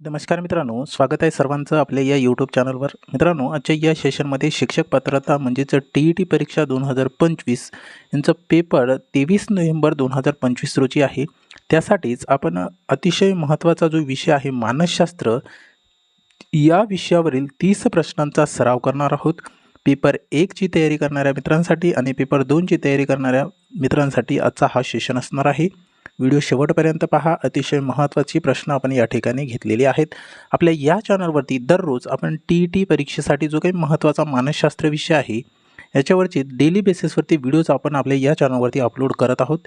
नमस्कार मित्रांनो स्वागत आहे सर्वांचं आपल्या या यूट्यूब चॅनलवर मित्रांनो आजच्या या सेशनमध्ये शिक्षक पात्रता म्हणजेच टी ई टी परीक्षा दोन हजार पंचवीस यांचं पेपर तेवीस नोव्हेंबर दोन हजार पंचवीस रोजी आहे. त्यासाठीच आपण अतिशय महत्त्वाचा जो विषय आहे मानसशास्त्र या विषयावरील तीस प्रश्नांचा सराव करणार आहोत. पेपर एकची तयारी करणाऱ्या मित्रांसाठी आणि पेपर दोनची तयारी करणाऱ्या मित्रांसाठी आजचा हा सेशन असणार आहे. व्हिडिओ शेवटपर्यंत पहा. अतिशय महत्त्वाची प्रश्न आपण या ठिकाणी घेतलेली आहेत. आपल्या या चॅनलवरती दररोज आपण टी ई टी परीक्षेसाठी जो काही महत्त्वाचा मानसशास्त्र विषय आहे याच्यावरची डेली बेसिसवरती व्हिडिओज आपण आपल्या या चॅनलवरती अपलोड करत आहोत.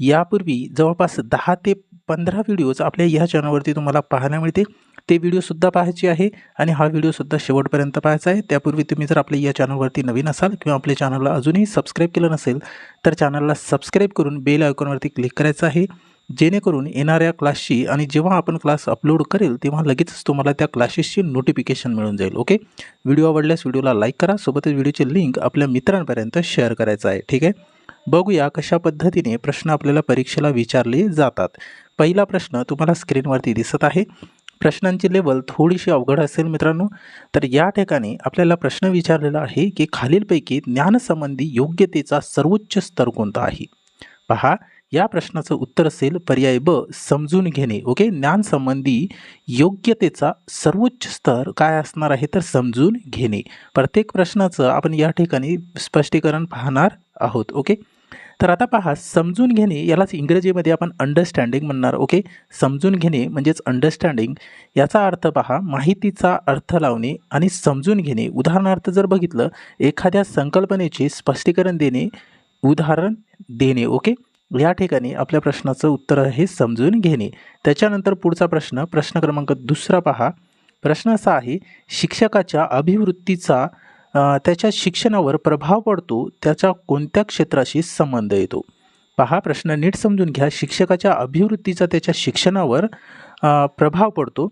यापूर्वी जवळपास दहा ते पंधरा व्हिडिओज आपल्या या चॅनलवरती तुम्हाला पाहायला मिळते ते व्हिडिओसुद्धा पाहायचे आहे आणि हा व्हिडिओसुद्धा शेवटपर्यंत पाहायचा आहे. त्यापूर्वी तुम्ही जर आपल्या या चॅनलवरती नवीन असाल किंवा आपल्या चॅनलला अजूनही सबस्क्राईब केलं नसेल तर चॅनलला सबस्क्राईब करून बेल आयकॉनवरती क्लिक करायचं आहे. जेणेकरून येणाऱ्या क्लासची आणि जेव्हा आपण क्लास अपलोड करेल तेव्हा लगेचच तुम्हाला त्या क्लासेसची नोटिफिकेशन मिळून जाईल ओके व्हिडिओ आवडल्यास व्हिडिओला लाईक करा. सोबतच व्हिडिओची लिंक आपल्या मित्रांपर्यंत शेअर करायचं आहे ठीक आहे? बघूया कशा पद्धतीने प्रश्न आपल्याला परीक्षेला विचारले जातात. पहिला प्रश्न तुम्हाला स्क्रीनवरती दिसत आहे. प्रश्नांची लेवल थोडीशी अवघड असेल मित्रांनो तर या ठिकाणी आपल्याला प्रश्न विचारलेला आहे की खालीलपैकी ज्ञानसंबंधी योग्यतेचा सर्वोच्च स्तर कोणता आहे? पहा या प्रश्नाचं उत्तर असेल पर्याय ब समजून घेणे. ओके? ज्ञानसंबंधी योग्यतेचा सर्वोच्च स्तर काय असणार आहे तर समजून घेणे. प्रत्येक प्रश्नाचं आपण या ठिकाणी स्पष्टीकरण पाहणार आहोत. ओके? तर आता पहा समजून घेणे यालाच इंग्रजीमध्ये आपण अंडरस्टँडिंग म्हणणार ओके समजून घेणे म्हणजेच अंडरस्टँडिंग याचा अर्थ पहा माहितीचा अर्थ लावणे आणि समजून घेणे. उदाहरणार्थ जर बघितलं एखाद्या संकल्पनेचे स्पष्टीकरण देणे उदाहरण देणे ओके या ठिकाणी आपल्या प्रश्नाचं उत्तर आहे समजून घेणे. त्याच्यानंतर पुढचा प्रश्न प्रश्न क्रमांक दुसरा पहा. प्रश्न असा आहे शिक्षकाच्या अभिवृत्तीचा त्याच्या शिक्षणावर प्रभाव पडतो त्याच्या कोणत्या क्षेत्राशी संबंध येतो? पहा प्रश्न नीट समजून घ्या. शिक्षकाच्या अभिवृत्तीचा त्याच्या शिक्षणावर प्रभाव पडतो.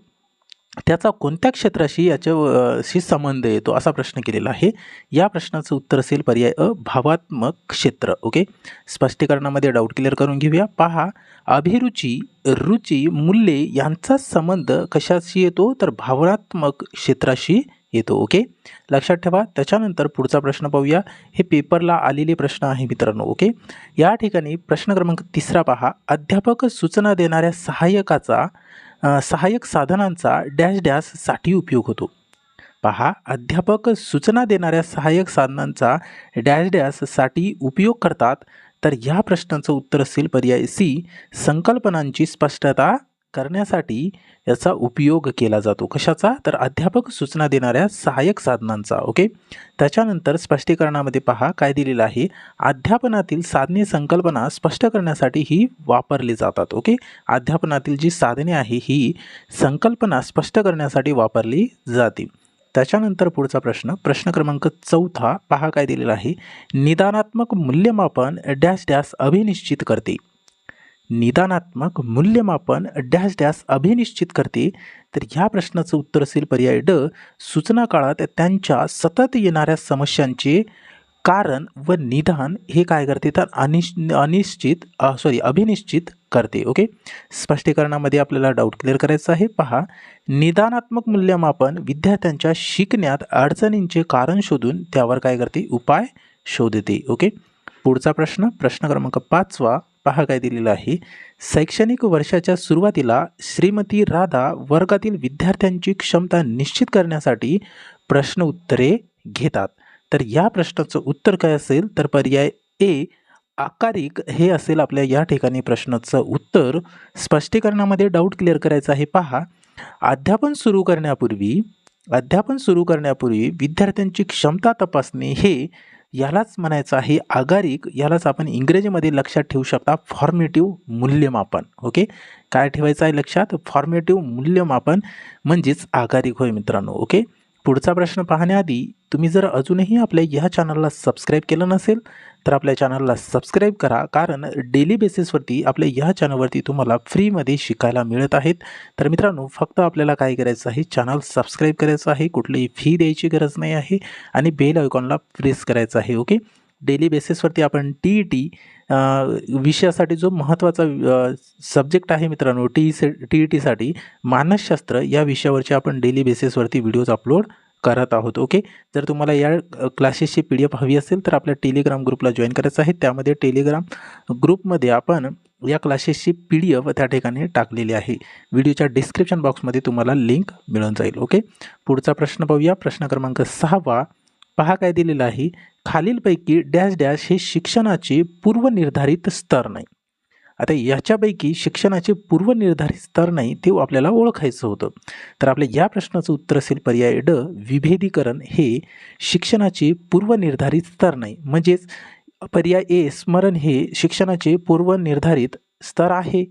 त्याचा कोणत्या क्षेत्राशी याच्याशी संबंध येतो असा प्रश्न केलेला आहे. या प्रश्नाचं उत्तर असेल पर्याय अ भावात्मक क्षेत्र. ओके? स्पष्टीकरणामध्ये डाऊट क्लिअर करून घेऊया. पहा अभिरुची रुची मूल्ये यांचा संबंध कशाशी येतो? तर भावनात्मक क्षेत्राशी येतो ओके? लक्षात ठेवा. त्याच्यानंतर पुढचा प्रश्न पाहूया. हे पेपरला आलेले प्रश्न आहे मित्रांनो ओके? या ठिकाणी प्रश्न क्रमांक तिसरा पहा. अध्यापक सूचना देणाऱ्या सहाय्यकाचा सहाय्यक साधनांचा डॅश डॅशसाठी उपयोग होतो. पहा. अध्यापक सूचना देणाऱ्या सहाय्यक साधनांचा डॅश डॅशसाठी उपयोग करतात. तर या प्रश्नाचं उत्तर असेल पर्याय सी. संकल्पनांची स्पष्टता करण्यासाठी याचा उपयोग केला जातो. कशाचा? तर अध्यापक सूचना देणाऱ्या सहाय्यक साधनांचा. ओके? त्याच्यानंतर स्पष्टीकरणामध्ये पहा काय दिलेलं आहे? अध्यापनातील साधने संकल्पना स्पष्ट करण्यासाठी ही वापरली जातात. ओके? अध्यापनातील जी साधने आहे ही संकल्पना स्पष्ट करण्यासाठी वापरली जाते. त्याच्यानंतर पुढचा प्रश्न प्रश्न क्रमांक चौथा. पहा काय दिलेला आहे? निदानात्मक मूल्यमापन डॅश डॅश अभिनिश्चित करते. निदानात्मक मूल्यमापन डॅश डॅश अभिनिश्चित करते. तर ह्या प्रश्नाचं उत्तर असेल पर्याय ड. सूचना काळात त्यांच्या सतत येणाऱ्या समस्यांचे कारण व निदान हे काय करते? तर अनिश अनिश्चित सॉरी अभिनिश्चित करते. ओके स्पष्टीकरणामध्ये आपल्याला डाऊट क्लिअर करायचा आहे. पहा. निदानात्मक मूल्यमापन विद्यार्थ्यांच्या शिकण्यात अडचणींचे कारण शोधून त्यावर काय करते? उपाय शोधते. ओके पुढचा प्रश्न प्रश्न क्रमांक पाचवा. पहा काय दिलेलं आहे. शैक्षणिक वर्षाच्या सुरुवातीला श्रीमती राधा वर्गातील विद्यार्थ्यांची क्षमता निश्चित करण्यासाठी प्रश्न उत्तरे घेतात. तर या प्रश्नाचं उत्तर काय असेल? तर पर्याय ए आकारिक. हे असेल आपल्या या ठिकाणी प्रश्नाचं उत्तर. स्पष्टीकरणामध्ये डाऊट क्लिअर करायचं आहे. पहा. अध्यापन सुरू करण्यापूर्वी अध्यापन सुरू करण्यापूर्वी विद्यार्थ्यांची क्षमता तपासणे हे यालाच म्हणायचं आहे आगारिक यालाच आपण इंग्रजीमध्ये लक्षात ठेवू शकता फॉर्मेटिव्ह मूल्यमापन. ओके काय ठेवायचं आहे लक्षात? फॉर्मेटिव्ह मूल्यमापन म्हणजेच आगारिक होय मित्रांनो. ओके पुढचा प्रश्न पाहण्याआधी तुम्ही जर अजूनही आपल्या ह्या चॅनलला सबस्क्राईब केलं नसेल तर आपल्या चॅनलला सबस्क्राईब करा. कारण डेली बेसिसवरती आपल्या ह्या चॅनलवरती तुम्हाला फ्रीमध्ये शिकायला मिळत आहेत. तर मित्रांनो फक्त आपल्याला काय करायचं आहे? चॅनल सबस्क्राईब करायचं आहे. कुठलीही फी द्यायची गरज नाही आहे. आणि बेल आयकॉनला प्रेस करायचं आहे ओके डेली बेसिसवरती आपण टी ई टी विषयासाठी जो महत्त्वाचा सब्जेक्ट आहे मित्रांनो टी से टी ई टीसाठी मानसशास्त्र या विषयावरचे आपण डेली बेसिसवरती व्हिडिओज अपलोड करत आहोत. ओके? जर तुम्हाला या क्लासेसची पी डी एफ हवी असेल तर आपल्या टेलिग्राम ग्रुपला जॉईन करायचं आहे. त्यामध्ये टेलिग्राम ग्रुपमध्ये आपण या क्लासेसची पी डी एफ त्या ठिकाणी टाकलेली आहे. व्हिडिओच्या डिस्क्रिप्शन बॉक्समध्ये तुम्हाला लिंक मिळून जाईल. ओके? पुढचा प्रश्न पाहूया. प्रश्न क्रमांक सहावा. पहा काय दिलेला आहे. खालीलपैकी डॅश डॅश हे शिक्षणाचे पूर्वनिर्धारित स्तर नाही. आता याच्यापैकी शिक्षणाचे पूर्वनिर्धारित स्तर नाही ते आपल्याला ओळखायचं होतं. तर आपल्या या प्रश्नाचं उत्तर असेल पर्याय ड विभेदीकरण हे शिक्षणाचे पूर्वनिर्धारित स्तर नाही. म्हणजेच पर्याय ए स्मरण हे शिक्षणाचे पूर्वनिर्धारित स्तर आहे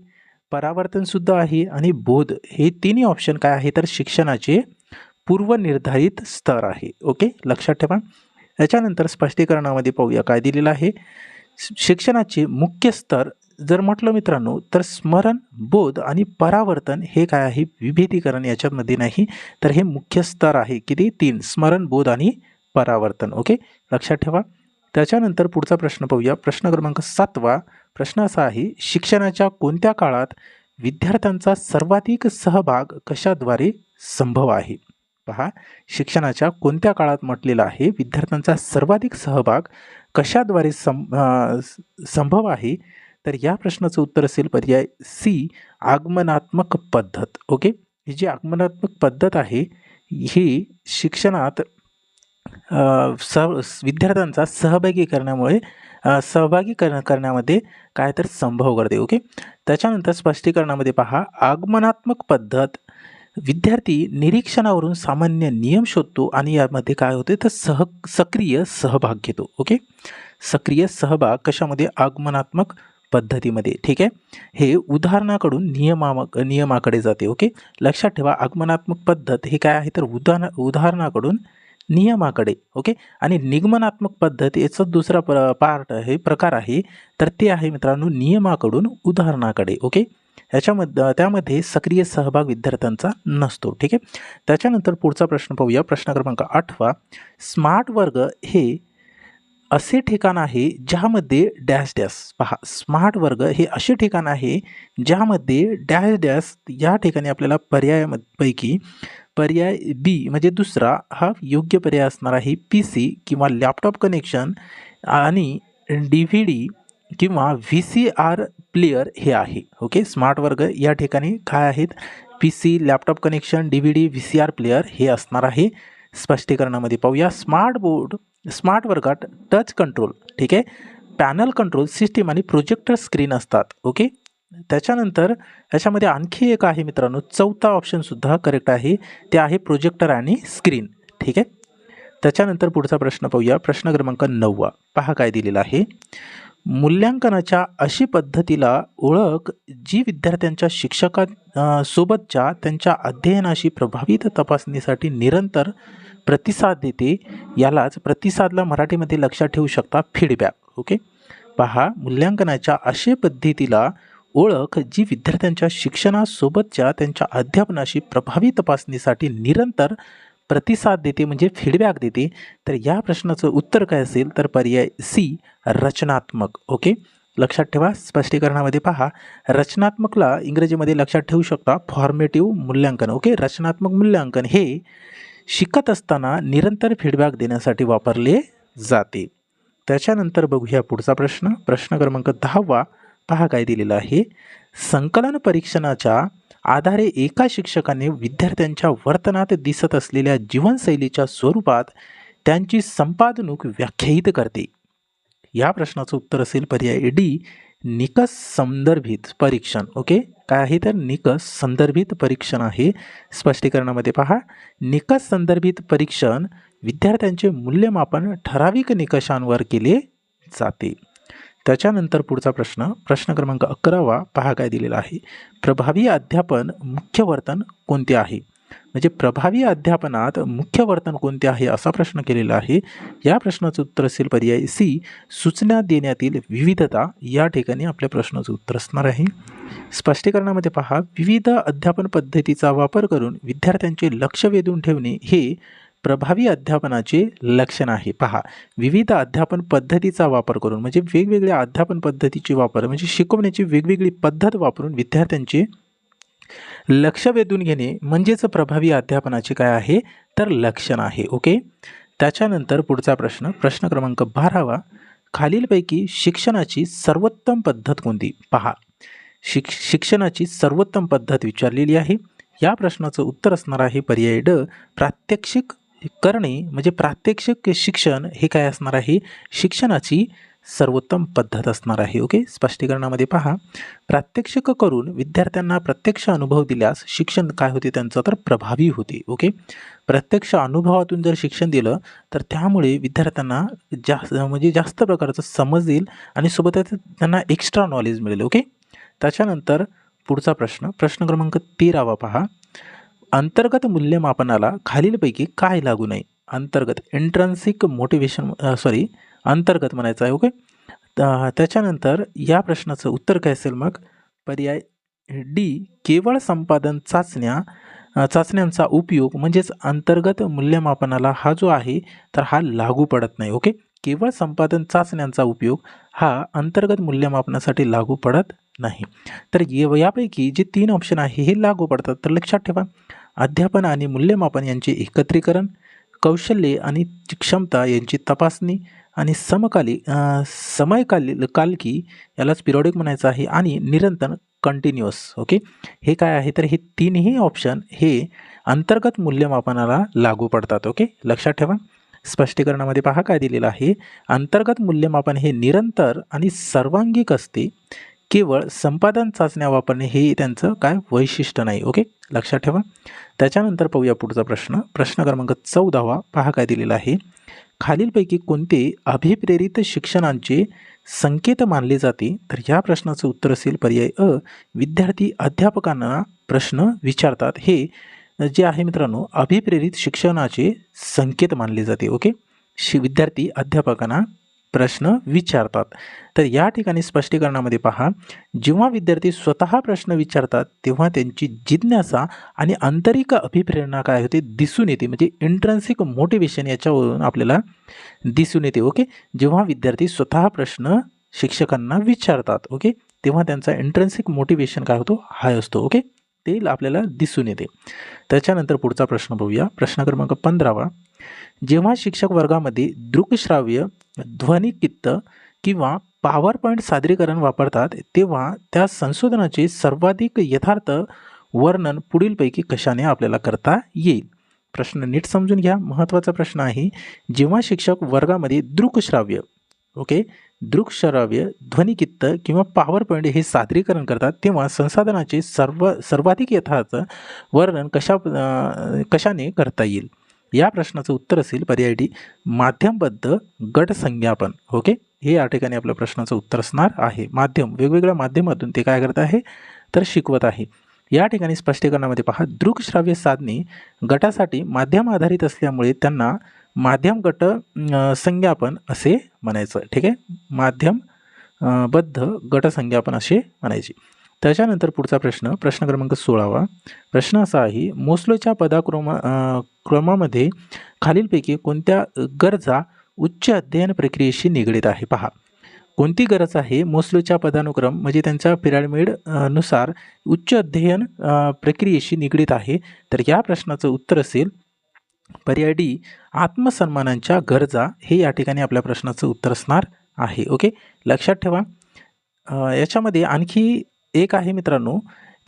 परावर्तनसुद्धा आहे आणि बोध. हे तिन्ही ऑप्शन काय आहे? तर शिक्षणाचे पूर्वनिर्धारित स्तर आहे. ओके? लक्षात ठेवा. याच्यानंतर स्पष्टीकरणामध्ये पाहूया काय दिलेलं आहे. शिक्षणाचे मुख्य स्तर जर म्हटलं मित्रांनो तर स्मरण बोध आणि परावर्तन हे काय आहे? विभेदीकरण याच्यामध्ये नाही. तर हे मुख्य स्तर आहे. किती? तीन. स्मरण बोध आणि परावर्तन. ओके? लक्षात ठेवा. त्याच्यानंतर पुढचा प्रश्न पाहूया. प्रश्न क्रमांक सातवा. प्रश्न असा आहे शिक्षणाच्या कोणत्या काळात विद्यार्थ्यांचा सर्वाधिक सहभाग कशाद्वारे संभव आहे? पहा. शिक्षणाच्या कोणत्या काळात म्हटलेलं आहे? विद्यार्थ्यांचा सर्वाधिक सहभाग कशाद्वारे सं संभव आहे? तर या प्रश्नाचं उत्तर असेल पर्याय सी आगमनात्मक पद्धत. ओके ही जी आगमनात्मक पद्धत आहे ही शिक्षणात स विद्यार्थ्यांचा सहभागी करण्यामुळे सहभागी कर करण्यामध्ये काय तर संभव करते. ओके त्याच्यानंतर स्पष्टीकरणामध्ये पहा आगमनात्मक पद्धत विद्यार्थी निरीक्षणावरून सामान्य नियम शोधतो आणि यामध्ये काय होते तर सह सक्रिय सहभाग घेतो. ओके सक्रिय सहभाग कशामध्ये? आगमनात्मक पद्धतीमध्ये ठीक आहे? हे उदाहरणाकडून नियमा नियमाकडे जाते ओके? लक्षात ठेवा आगमनात्मक पद्धत हे काय आहे? तर उदाहरण उदाहरणाकडून नियमाकडे ओके? आणि निगमनात्मक पद्धत याचं दुसरा प्र पार्ट आहे प्रकार आहे तर ते आहे मित्रांनो नियमाकडून उदाहरणाकडे ओके? ह्याच्यामध्ये त्यामध्ये सक्रिय सहभाग विद्यार्थ्यांचा नसतो ठीक आहे? त्याच्यानंतर पुढचा प्रश्न पाहूया. प्रश्न क्रमांक आठवा. स्मार्ट वर्ग हे असे ठिकाण आहे ज्यामध्ये डॅश डॅश. पहा स्मार्ट वर्ग हे असे ठिकाण आहे ज्यामध्ये डॅश डॅश या ठिकाणी आपल्याला पर्यायापैकी पर्याय बी म्हणजे दुसरा हा योग्य पर्याय असणार आहे. पी सी किंवा लॅपटॉप कनेक्शन आणि डी व्ही डी किंवा व्ही सी आर प्लेयर हे आहे. ओके स्मार्ट वर्ग या ठिकाणी काय आहेत? P C laptop connection D V D V C R player हे असणार आहे. स्पष्टीकरणामध्ये पाहूया. स्मार्ट बोर्ड स्मार्ट वर्गात टच कंट्रोल ठीक आहे? पॅनल कंट्रोल सिस्टीम आणि प्रोजेक्टर स्क्रीन असतात ओके? त्याच्यानंतर याच्यामध्ये आणखी एक आहे मित्रांनो चौथा ऑप्शनसुद्धा करेक्ट आहे. ते आहे प्रोजेक्टर आणि स्क्रीन ठीक आहे? त्याच्यानंतर पुढचा प्रश्न पाहूया. प्रश्न क्रमांक नववा. पहा काय दिलेला आहे. मूल्यांकनाच्या अशी पद्धतीला ओळख जी विद्यार्थ्यांच्या शिक्षका सोबतच्या त्यांच्या अध्ययनाशी प्रभावित तपासणीसाठी निरंतर प्रतिसाद देते यालाच प्रतिसादला मराठीमध्ये लक्षात ठेवू शकता फीडबॅक ओके पहा मूल्यांकनाच्या अशा पद्धतीला ओळख जी विद्यार्थ्यांच्या शिक्षणासोबतच्या त्यांच्या अध्यापनाशी प्रभावी तपासणीसाठी निरंतर प्रतिसाद देते म्हणजे फीडबॅक देते तर या प्रश्नाचं उत्तर काय असेल? तर पर्याय सी रचनात्मक ओके लक्षात ठेवा स्पष्टीकरणामध्ये पहा रचनात्मकला इंग्रजीमध्ये लक्षात ठेवू शकता फॉर्मेटिव्ह मूल्यांकन ओके रचनात्मक मूल्यांकन हे शिकत असताना निरंतर फीडबॅक देण्यासाठी वापरले जाते. त्याच्यानंतर बघूया पुढचा प्रश्न. प्रश्न क्रमांक दहावा पहा काय दिलेला आहे. संकलन परीक्षणाच्या आधारे एका शिक्षकाने विद्यार्थ्यांच्या वर्तनात दिसत असलेल्या जीवनशैलीच्या स्वरूपात त्यांची संपादनूक व्याख्यायित करते. या प्रश्नाचं उत्तर असेल पर्याय डी निकष संदर्भित परीक्षण. ओके? काय आहे तर निकष संदर्भित परीक्षण आहे. स्पष्टीकरणामध्ये पहा. निकष संदर्भित परीक्षण विद्यार्थ्यांचे मूल्यमापन ठराविक निकषांवर केले जाते. त्याच्यानंतर पुढचा प्रश्न. प्रश्न क्रमांक अकरावा पहा काय दिलेला आहे. प्रभावी अध्यापन मुख्य वर्तन कोणते आहे? म्हणजे प्रभावी अध्यापनात मुख्य वर्तन कोणते आहे असा प्रश्न केलेला आहे. या प्रश्नाचं उत्तर असेल पर्याय सी सूचना देण्यातील विविधता. या ठिकाणी आपल्या प्रश्नाचं उत्तर असणार आहे. स्पष्टीकरणामध्ये पहा विविध अध्यापन पद्धतीचा वापर करून विद्यार्थ्यांचे लक्ष वेधून ठेवणे हे प्रभावी अध्यापनाचे लक्षण आहे. पहा विविध अध्यापन पद्धतीचा वापर करून म्हणजे वेगवेगळ्या अध्यापन पद्धतीचे वापर म्हणजे शिकवण्याची वेगवेगळी पद्धत वापरून विद्यार्थ्यांचे लक्ष वेधून घेणे म्हणजेच प्रभावी अध्यापनाची काय आहे? तर लक्षण आहे ओके? त्याच्यानंतर पुढचा प्रश्न प्रश्न क्रमांक बारावा. खालीलपैकी शिक्षणाची सर्वोत्तम पद्धत कोणती? पहा. शिक शिक्षणाची सर्वोत्तम पद्धत विचारलेली आहे. या प्रश्नाचं उत्तर असणार आहे पर्याय ड प्रात्यक्षिक करणे म्हणजे प्रात्यक्षिक शिक्षण हे काय असणार आहे? शिक्षणाची सर्वोत्तम पद्धत असणार आहे. ओके? स्पष्टीकरणामध्ये पहा. प्रात्यक्षिक करून विद्यार्थ्यांना प्रत्यक्ष अनुभव दिल्यास शिक्षण काय होते? त्यांचं तर प्रभावी होते. ओके? प्रत्यक्ष अनुभवातून जर शिक्षण दिलं तर त्यामुळे विद्यार्थ्यांना जास्त म्हणजे जास्त प्रकारचं समज येईल आणि सोबतच त्यांना एक्स्ट्रा नॉलेज मिळेल. ओके? त्याच्यानंतर पुढचा प्रश्न. प्रश्न क्रमांक तेरावा पहा. अंतर्गत मूल्यमापनाला खालीलपैकी काय लागू नये? अंतर्गत इंट्रान्सिक मोटिवेशन सॉरी अंतर्गत म्हणायचं आहे ओके? त्याच्यानंतर या प्रश्नाचं उत्तर काय असेल मग? पर्याय डी केवळ संपादन चाचण्या चाचण्यांचा उपयोग म्हणजेच अंतर्गत मूल्यमापनाला हा जो आहे तर हा लागू पडत नाही ओके? केवळ संपादन चाचण्यांचा उपयोग हा अंतर्गत मूल्यमापनासाठी लागू पडत नाही. तर यापैकी जे तीन ऑप्शन आहे हे लागू पडतात तर लक्षात ठेवा. अध्यापन आणि मूल्यमापन यांचे एकत्रीकरण कौशल्ये आणि क्षमता यांची तपासणी आणि समकाली समयकाली कालकी यालाच पिरियडिक म्हणायचं आहे आणि निरंतर कंटिन्युअस ओके हे काय आहे? तर हे तीनही ऑप्शन हे अंतर्गत मूल्यमापनाला लागू पडतात ओके लक्षात ठेवा. स्पष्टीकरणामध्ये पहा काय दिलेलं आहे. अंतर्गत मूल्यमापन हे निरंतर आणि सर्वांगिक असते. केवळ संपादन चाचण्या वापरणे हे त्यांचं काय वैशिष्ट्य नाही ओके? लक्षात ठेवा. त्याच्यानंतर पाहूया पुढचा प्रश्न. प्रश्न क्रमांक चौदावा पहा काय दिलेला आहे. खालीलपैकी कोणते अभिप्रेरित शिक्षणांचे संकेत मानले जाते? तर या प्रश्नाचं उत्तर असेल पर्याय अ. विद्यार्थी अध्यापकांना प्रश्न विचारतात. हे जे आहे मित्रांनो अभिप्रेरित शिक्षणाचे संकेत मानले जाते ओके? शि विद्यार्थी अध्यापकांना प्रश्न विचारतात. तर या ठिकाणी स्पष्टीकरणामध्ये पहा जेव्हा विद्यार्थी स्वतः प्रश्न विचारतात तेव्हा त्यांची जिज्ञासा आणि आंतरिक अभिप्रेरणा काय होते दिसून येते. म्हणजे इंट्रन्सिक मोटिवेशन याच्यावरून आपल्याला दिसून येते ओके जेव्हा विद्यार्थी स्वतः प्रश्न शिक्षकांना विचारतात ओके तेव्हा त्यांचा इंट्रन्सिक मोटिवेशन काय होतो? हाय असतो ओके ते आपल्याला दिसून येते. त्याच्यानंतर पुढचा प्रश्न बघूया. प्रश्न क्रमांक पंधरावा. जेव्हा शिक्षक वर्गामध्ये दृकश्राव्य ध्वनिकित्त किंवा पॉवर पॉईंट सादरीकरण वापरतात तेव्हा त्या संशोधनाचे सर्वाधिक यथार्थ वर्णन पुढीलपैकी कशाने आपल्याला करता येईल? प्रश्न नीट समजून घ्या. महत्त्वाचा प्रश्न आहे जेव्हा शिक्षक वर्गामध्ये दृकश्राव्य ओके? दृकश्राव्य ध्वनिकित्त किंवा पॉवर पॉईंट हे सादरीकरण करतात तेव्हा संसाधनाचे सर्व सर्वाधिक यथार्थ वर्णन कशा कशाने करता येईल? या प्रश्नाचं उत्तर असेल पर्याय डी माध्यमबद्ध गट संज्ञापन. ओके? हे या ठिकाणी आपल्या प्रश्नाचं उत्तर असणार आहे. माध्यम वेगवेगळ्या माध्यमातून ते काय करत आहे? तर शिकवत आहे. या ठिकाणी स्पष्टीकरणामध्ये पहा दृकश्राव्य साधने गटासाठी माध्यम आधारित असल्यामुळे त्यांना माध्यम गट संज्ञापन असे म्हणायचं. ठीक आहे? माध्यम बद्ध गटसंज्ञापन असे म्हणायचे. त्याच्यानंतर पुढचा प्रश्न प्रश्न क्रमांक सोळावा. प्रश्न असा आहे मोस्लोच्या पदाक्रमा क्रमामध्ये खालीलपैकी कोणत्या गरजा उच्च अध्ययन प्रक्रियेशी निगडीत आहे? पहा. कोणती गरज आहे मोस्लोच्या पदानुक्रम म्हणजे त्यांच्या पिरामिडनुसार उच्च अध्ययन प्रक्रियेशी निगडीत आहे? तर या प्रश्नाचं उत्तर असेल पर्याय डी आत्मसन्मानांच्या गरजा हे या ठिकाणी आपल्या प्रश्नाचं उत्तर असणार आहे. ओके? लक्षात ठेवा. याच्यामध्ये आणखी एक आहे मित्रांनो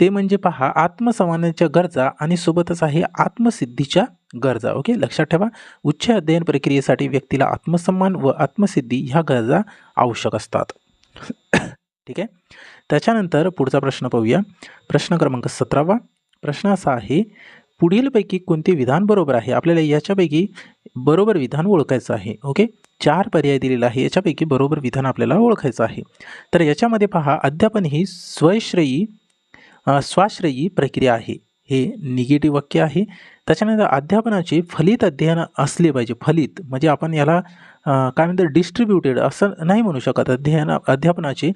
ते म्हणजे पहा आत्मसन्मानाच्या गरजा आणि सोबतच आहे आत्मसिद्धीच्या गरजा. ओके? लक्षात ठेवा. उच्च अध्ययन प्रक्रियेसाठी व्यक्तीला आत्मसन्मान व आत्मसिद्धी ह्या गरजा आवश्यक असतात. ठीक आहे? त्याच्यानंतर पुढचा प्रश्न पाहूया. प्रश्न क्रमांक सतरावा. प्रश्न असा आहे पुढीलपैकी कोणते विधान बरोबर आहे? आपल्याला याच्यापैकी बरोबर विधान ओळखायचं आहे. ओके चार पर्याय दिलेला आहे. याच्यापैकी बरोबर विधान आपल्याला ओळखायचं आहे. तर याच्यामध्ये पहा अध्यापन ही स्वयश्रयी स्वाश्रयी प्रक्रिया आहे. हे निगेटिव्ह वाक्य आहे. त्याच्यानंतर अध्यापनाचे फलित अध्ययन असले पाहिजे. फलित म्हणजे आपण याला काय म्हणतात डिस्ट्रीब्युटेड असं नाही म्हणू शकत. अध्ययन अध्यापनाचे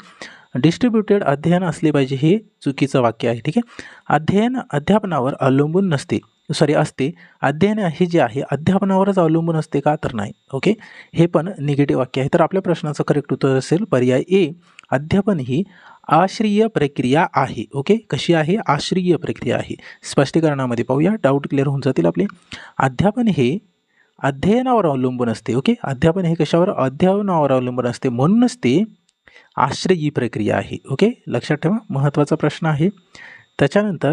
डिस्ट्रीब्युटेड अध्ययन असले पाहिजे हे चुकीचं वाक्य आहे ठीक आहे? अध्ययन अध्यापनावर अवलंबून नसते. सॉरी असते. अध्ययन हे जे आहे अध्यापनावरच अवलंबून असते का? तर नाही. ओके हे पण निगेटिव्ह वाक्य आहे. तर आपल्या प्रश्नाचं करेक्ट उत्तर असेल पर्याय ए अध्यापन ही आश्रिय प्रक्रिया आहे. ओके कशी आहे? आश्रिय प्रक्रिया आहे. स्पष्टीकरणामध्ये पाहूया. डाऊट क्लिअर होऊन जातील आपले. अध्यापन हे अध्ययनावर अवलंबून असते. ओके अध्यापन हे कशावर? अध्ययनावर अवलंबून असते. म्हणूनच ते आश्रयी प्रक्रिया आहे. ओके लक्षात ठेवा. महत्त्वाचा प्रश्न आहे. त्याच्यानंतर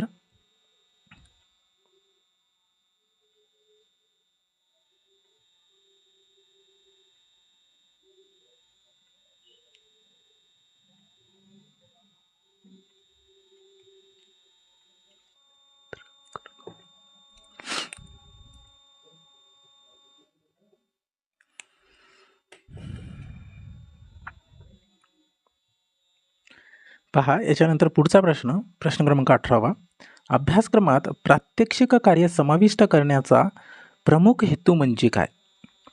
पहा याच्यानंतर पुढचा प्रश्न प्रश्न क्रमांक अठरावा. अभ्यासक्रमात प्रात्यक्षिक कार्य समाविष्ट करण्याचा प्रमुख हेतू म्हणजे काय?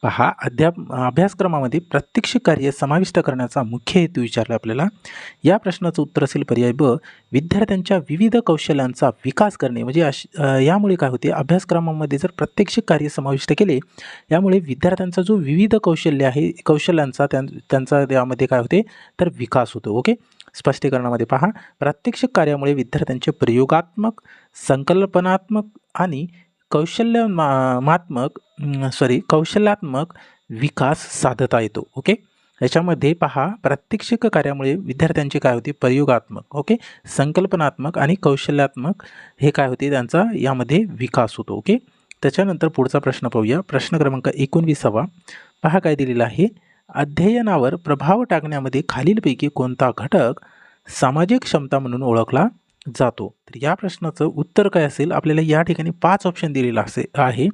पहा अध्याप अभ्यासक्रमामध्ये प्रात्यक्षिक कार्य समाविष्ट करण्याचा मुख्य हेतू विचारला आपल्याला. या प्रश्नाचं उत्तर असेल पर्याय ब विद्यार्थ्यांच्या विविध कौशल्यांचा विकास करणे. म्हणजे अश यामुळे काय होते? अभ्यासक्रमामध्ये जर प्रात्यक्षिक कार्य समाविष्ट केले यामुळे विद्यार्थ्यांचा जो विविध कौशल्य आहे कौशल्यांचा त्यां त्यांचा यामध्ये काय होते? तर विकास होतो ओके? स्पष्टीकरणामध्ये पहा. प्रात्यक्षिक कार्यामुळे विद्यार्थ्यांचे प्रयोगात्मक संकल्पनात्मक आणि कौशल्य मात्मक सॉरी कौशल्यात्मक विकास साधता येतो. ओके याच्यामध्ये पहा प्रात्यक्षिक कार्यामुळे विद्यार्थ्यांचे काय होते? प्रयोगात्मक. ओके संकल्पनात्मक आणि कौशल्यात्मक हे काय होते? त्यांचा यामध्ये विकास होतो. ओके त्याच्यानंतर पुढचा प्रश्न पाहूया. प्रश्न क्रमांक एकोणवीसावा पहा काय दिलेला आहे. अध्ययनावर प्रभाव टाकण्यामध्ये खालीलपैकी कोणता घटक सामाजिक क्षमता म्हणून ओळखला जातो? तर या प्रश्नाचं उत्तर काय असेल? आपल्याला या ठिकाणी पाच ऑप्शन दिलेलं असे आहे.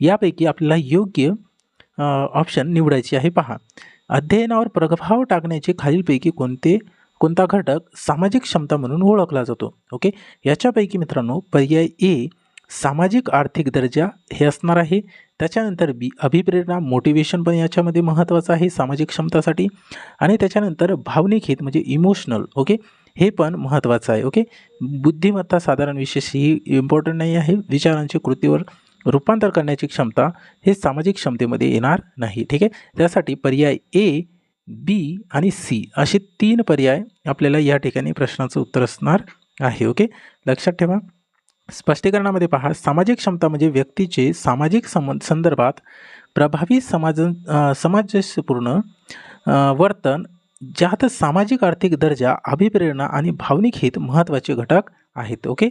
यापैकी आपल्याला योग्य ऑप्शन निवडायचे आहे. पहा. अध्ययनावर प्रभाव टाकण्याचे खालीलपैकी कोणते कोणता घटक सामाजिक क्षमता म्हणून ओळखला जातो? ओके? याच्यापैकी मित्रांनो पर्याय ए सामाजिक आर्थिक दर्जा हे असणार आहे. त्याच्यानंतर बी अभिप्रेरणा मोटिवेशन पण याच्यामध्ये महत्त्वाचं आहे सामाजिक क्षमतासाठी. आणि त्याच्यानंतर भावनिक हित म्हणजे इमोशनल ओके हे पण महत्त्वाचं आहे ओके बुद्धिमत्ता साधारण विशेष ही इम्पॉर्टंट नाही आहे. विचारांची कृतीवर रूपांतर करण्याची क्षमता हे सामाजिक क्षमतेमध्ये येणार नाही ठीक आहे? त्यासाठी पर्याय ए बी आणि सी असे तीन पर्याय आपल्याला या ठिकाणी प्रश्नाचं उत्तर असणार आहे ओके लक्षात ठेवा. स्पष्टीकरणामध्ये पहा सामाजिक क्षमता म्हणजे व्यक्तीचे सामाजिक सम संदर्भात प्रभावी समाज समाजस्यपूर्ण सामंजस्यपूर्ण वर्तन ज्यात सामाजिक आर्थिक दर्जा अभिप्रेरणा आणि भावनिक हित महत्त्वाचे घटक आहेत. ओके?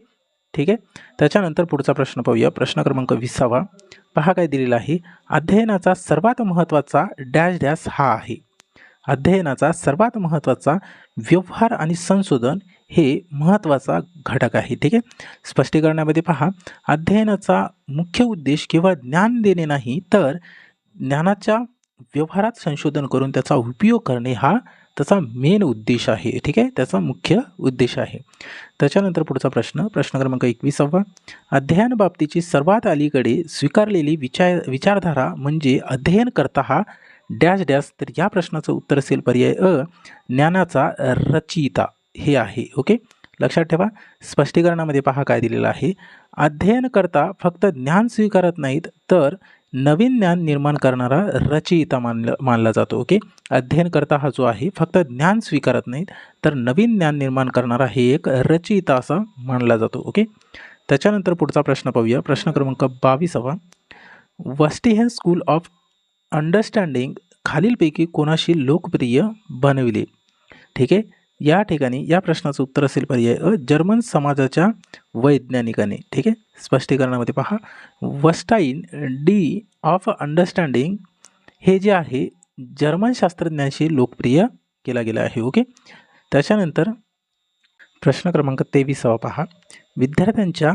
ठीक आहे? त्याच्यानंतर पुढचा प्रश्न पाहूया. प्रश्न क्रमांक विसावा. पहा काय दिलेला आहे. अध्ययनाचा सर्वात महत्त्वाचा डॅश डॅश हा आहे. अध्ययनाचा सर्वात महत्त्वाचा व्यवहार आणि संशोधन हे महत्त्वाचा घटक आहे ठीक आहे? स्पष्टीकरणामध्ये पहा अध्ययनाचा मुख्य उद्देश केवळ ज्ञान देणे नाही तर ज्ञानाच्या व्यवहारात संशोधन करून त्याचा उपयोग करणे हा त्याचा मेन उद्देश आहे ठीक आहे? त्याचा मुख्य उद्देश आहे. त्याच्यानंतर पुढचा प्रश्न प्रश्न क्रमांक एकविसावा. अध्ययन बाबतीची सर्वात अलीकडे स्वीकारलेली विचार विचारधारा म्हणजे अध्ययन करता हा डॅश डॅश तर या प्रश्नाचं उत्तर असेल पर्याय अ ज्ञानाचा रचयिता हे आहे ओके? लक्षात ठेवा स्पष्टीकरणामध्ये पहा काय दिलेलं आहे. अध्ययन करता फक्त ज्ञान स्वीकारत नाहीत तर नवीन ज्ञान निर्माण करणारा रचयिता मानला मानला जातो ओके? अध्ययन करता हा जो आहे फक्त ज्ञान स्वीकारत नाहीत तर नवीन ज्ञान निर्माण करणारा हे एक रचयिता असा मानला जातो ओके? त्याच्यानंतर पुढचा प्रश्न पाहूया. प्रश्न क्रमांक बावीसावा. वस्टिहन स्कूल ऑफ अंडरस्टँडिंग खालीलपैकी कोणाशी लोकप्रिय बनविले? ठीक आहे? या ठिकाणी या प्रश्नाचं उत्तर असेल पर्याय अ जर्मन समाजाच्या वैज्ञानिकाने. ठीक आहे? स्पष्टीकरणामध्ये पहा. वस्टाईन डी ऑफ अंडरस्टँडिंग हे जे आहे जर्मन शास्त्रज्ञांशी लोकप्रिय केला गेला आहे. ओके? त्याच्यानंतर प्रश्न क्रमांक तेवीसावा पहा. विद्यार्थ्यांच्या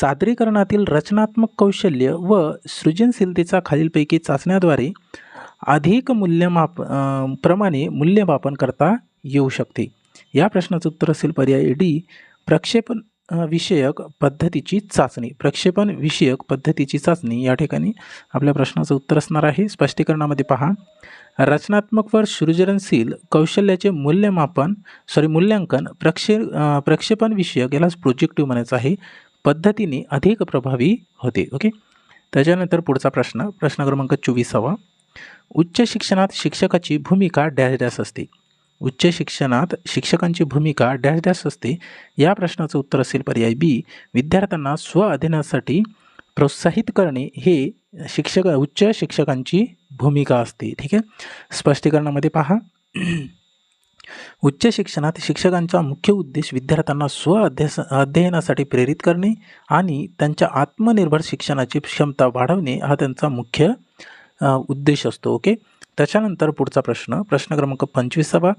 सादरीकरणातील रचनात्मक कौशल्य व सृजनशीलतेचा खालीलपैकी चाचण्याद्वारे अधिक मूल्यमाप प्रमाणे मूल्यमापन करता येऊ शकते. या प्रश्नाचं उत्तर असेल पर्याय डी प्रक्षेपण विषयक पद्धतीची चाचणी. प्रक्षेपण विषयक पद्धतीची चाचणी या ठिकाणी आपल्या प्रश्नाचं उत्तर असणार आहे. स्पष्टीकरणामध्ये पहा. रचनात्मक व सृजनशील कौशल्याचे मूल्यमापन सॉरी मूल्यांकन प्रक्षे प्रक्षेपण विषयक यालाच प्रोजेक्टिव्ह म्हणायचं आहे. पद्धतीने अधिक प्रभावी होते. ओके? त्याच्यानंतर पुढचा प्रश्न. प्रश्न क्रमांक चोवीसावा. उच्च शिक्षणात शिक्षकाची भूमिका डॅश डॅश असते. उच्च शिक्षणात शिक्षकांची भूमिका डॅश डॅश असते. या प्रश्नाचं उत्तर असेल पर्याय बी. विद्यार्थ्यांना स्व अध्ययनासाठी प्रोत्साहित करणे हे शिक्षक उच्च शिक्षकांची भूमिका असते. ठीक आहे? स्पष्टीकरणामध्ये पहा. उच्च शिक्षणात शिक्षकांचा मुख्य उद्देश विद्यार्थ्यांना स्व अध्यस अध्ययनासाठी प्रेरित करणे आणि त्यांच्या आत्मनिर्भर शिक्षणाची क्षमता वाढवणे हा त्यांचा मुख्य उद्देश असतो. ओके? त्याच्यानंतर पुढचा प्रश्न प्रश्न क्रमांक पंचवीसावा.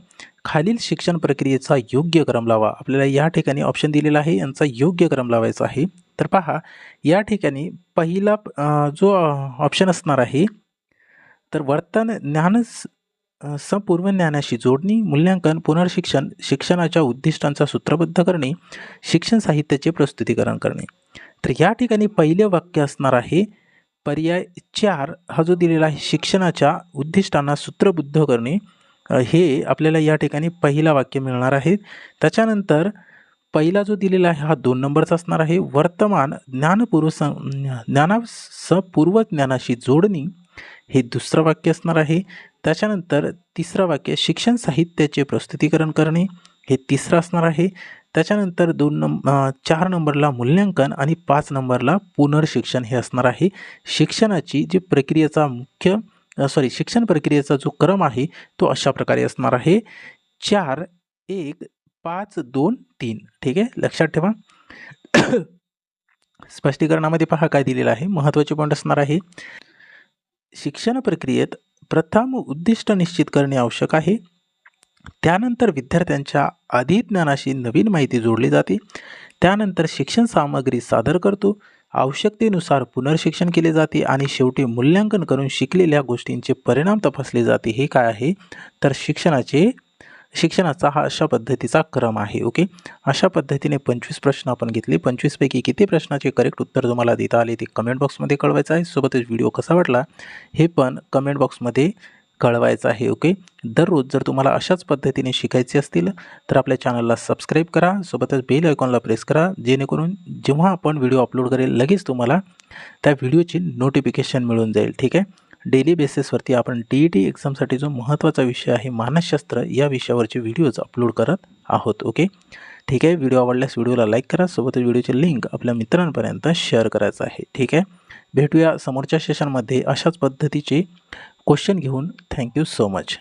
खालील शिक्षण प्रक्रियेचा योग्य क्रम लावा. आपल्याला या ठिकाणी ऑप्शन दिलेला आहे यांचा योग्य क्रम लावायचा आहे. तर पहा या ठिकाणी पहिला जो ऑप्शन असणार आहे तर वर्तन ज्ञान स- ज्ञानाशी जोडणी मूल्यांकन पुनर्शिक्षण शिक्षणाच्या उद्दिष्टांचा सूत्रबद्ध करणे शिक्षण साहित्याचे प्रस्तुतीकरण करणे. तर या ठिकाणी पहिले वाक्य असणार आहे पर्याय चार हा जो दिलेला आहे शिक्षणाच्या उद्दिष्टांना सूत्रबुद्ध करणे हे आपल्याला या ठिकाणी पहिला वाक्य मिळणार आहे. त्याच्यानंतर पहिला जो दिलेला आहे हा दोन नंबरचा असणार आहे. वर्तमान ज्ञानपूर्व स ज्ञानासपूर्व ज्ञानाशी जोडणी हे दुसरं वाक्य असणार आहे. त्याच्यानंतर तिसरं वाक्य शिक्षण साहित्याचे प्रस्तुतीकरण करणे हे तिसरं असणार आहे. त्याच्यानंतर दोन नंब चार नंबरला मूल्यांकन आणि पाच नंबरला पुनर्शिक्षण हे असणार आहे. शिक्षणाची जी प्रक्रियेचा मुख्य सॉरी शिक्षण प्रक्रियेचा जो क्रम आहे तो अशा प्रकारे असणार आहे. चार एक पाच दोन तीन. ठीक आहे? लक्षात ठेवा. स्पष्टीकरणामध्ये पहा काय दिलेलं आहे. महत्त्वाचे पॉईंट असणार आहे. शिक्षण प्रक्रियेत प्रथम उद्दिष्ट निश्चित करणे आवश्यक आहे. त्यानंतर विद्यार्थ्यांच्या अधिज्ञानाशी नवीन माहिती जोडली जाते. त्यानंतर शिक्षण सामग्री सादर करतो. आवश्यकतेनुसार पुनर्शिक्षण केले जाते आणि शेवटी मूल्यांकन करून शिकलेल्या गोष्टींचे परिणाम तपासले जाते. हे काय आहे? तर शिक्षणाचे शिक्षणाचा हा अशा पद्धतीचा क्रम आहे. ओके? अशा पद्धतीने पंचवीस प्रश्न आपण घेतले. पंचवीसपैकी किती प्रश्नाचे करेक्ट उत्तर तुम्हाला देता आले ते कमेंट बॉक्समध्ये कळवायचं आहे. सोबतच व्हिडिओ कसा वाटला? हे पण कमेंट बॉक्समध्ये कळवायचं आहे ओके दररोज जर तुम्हाला अशाच पद्धतीने शिकायचे असतील तर आपल्या चॅनलला सबस्क्राईब करा. सोबतच बेल आयकॉनला प्रेस करा. जेणेकरून जेव्हा आपण व्हिडिओ अपलोड करेल लगेच तुम्हाला त्या व्हिडिओची नोटिफिकेशन मिळून जाईल ठीक आहे? डेली बेसिसवरती आपण डी ई टी एक्झामसाठी जो महत्त्वाचा विषय आहे मानसशास्त्र या विषयावरचे व्हिडिओज अपलोड करत आहोत ओके ठीक आहे? व्हिडिओ आवडल्यास व्हिडिओला लाईक करा. सोबतच व्हिडिओची लिंक आपल्या मित्रांपर्यंत शेअर करायचं आहे ठीक आहे? भेटूया समोरच्या सेशनमध्ये अशाच पद्धतीचे क्वेश्चन घेऊन थँक्यू सो मच.